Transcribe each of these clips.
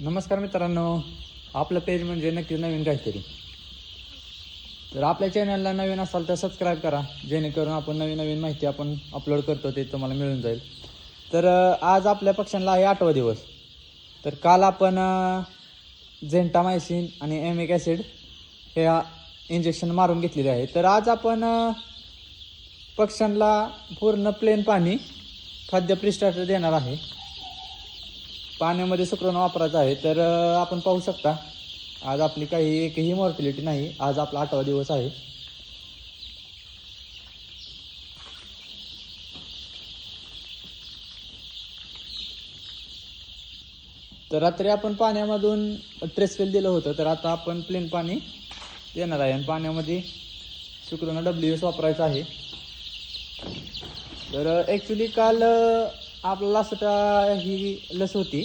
नमस्कार मित्रांनो. आपलं पेज म्हणजे नक्कीच नवीन काहीतरी. तर आपल्या चॅनलला नवीन असाल तर सबस्क्राईब करा जेणेकरून आपण नवीन नवीन माहिती आपण अपलोड करतो ते तुम्हाला मिळून जाईल. तर आज आपल्या पक्षांना आहे आठवा दिवस. तर काल आपण झेंटामायसिन आणि एमिक ॲसिड हे इंजेक्शन मारून घेतलेले आहे. तर आज आपण पक्ष्यांना पूर्ण प्लेन पाणी खाद्य प्रिस्टार्टर देणार आहे. पाण्यामध्ये सुकरून वापरायचं आहे तर आपण पाहू शकता. आज आपली काही एकही मॉर्टिलिटी नाही आज आपला आठवा दिवस आहे. तर रात्री आपण पाण्यामधून ट्रेसफेल दिलं होतं तर आता आपण प्लेन पाणी देणार आहे. आणि पाण्यामध्ये सुकरून डब्ल्यू एस वापरायचं आहे. तर ॲक्च्युली काल आपला लसटा ही लस होती.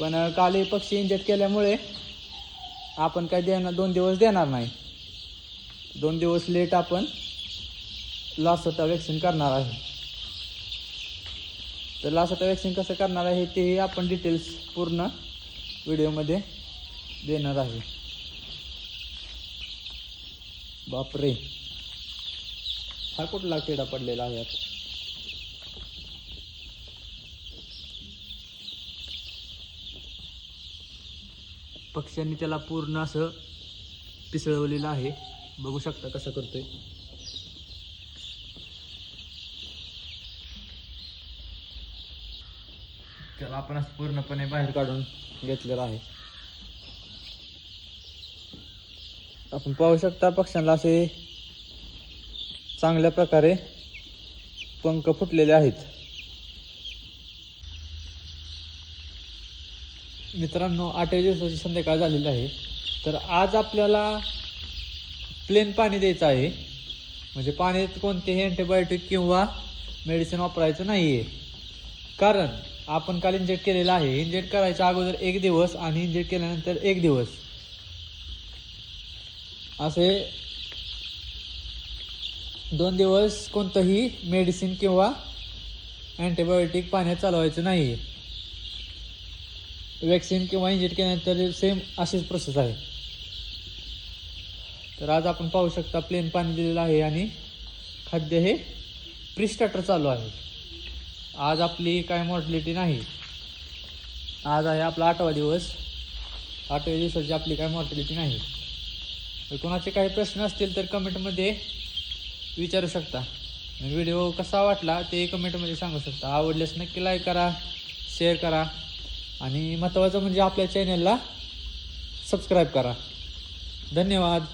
पण अं, काल पक्षी इंजेक्ट केल्यामुळे आपण काय देणार दोन दिवस देणार नाही. दोन दिवस लेट आपण लासटा वॅक्सिन करणार आहे. तर लासटा वॅक्सिन कसं करणार आहे तेही आपण डिटेल्स पूर्ण व्हिडिओमध्ये देणार आहे. बापरे. हा कुठला किडा पडलेला आहे पक्ष्यांनी त्याला पूर्ण असं पिसळवलेलं आहे. बघू शकता कसं करतोय. त्याला आपण असं पूर्णपणे बाहेर काढून घेतलेलं आहे. आपण पाहू शकता पक्ष्यांना असे चांगल्या प्रकारे पंख फुटलेले आहेत. मित्रांनो आठव्या दिवसाची संध्याकाळ झालेली आहे. तर आज आपल्याला प्लेन पाणी द्यायचं आहे. म्हणजे पाण्यात कोणतेही अँटीबायोटिक किंवा मेडिसिन वापरायचं नाही आहे कारण आपण काल इंजेक्ट केलेलं आहे. इंजेक्ट करायच्या अगोदर एक दिवस आणि इंजेक्ट केल्यानंतर एक दिवस. असे दोन दिवस कोणतंही मेडिसिन किंवा अँटीबायोटिक पाण्यात चालवायचं नाही आहे वॅक्सिन किंवा इंजेक्ट केल्यानंतर सेम अशीच प्रोसेस आहे. तर आज आपण पाहू शकता प्लेन पाणी दिलेलं आहे आणि खाद्य हे प्रिस्टार्टर चालू आहे. आज आपली काय मॉर्टिलिटी नाही. आज आहे आपला आठवा दिवस. आठव्या दिवसाची आपली काय मॉर्टिलिटी नाही. तर कोणाचे काही प्रश्न असतील तर कमेंटमध्ये विचारू शकता. व्हिडिओ कसा वाटला ते कमेंटमध्ये सांगू शकता. आवडल्यास नक्की लाईक करा शेअर करा. आणि महत्त्वाचं म्हणजे आपल्या चॅनलला सबस्क्राईब करा. धन्यवाद.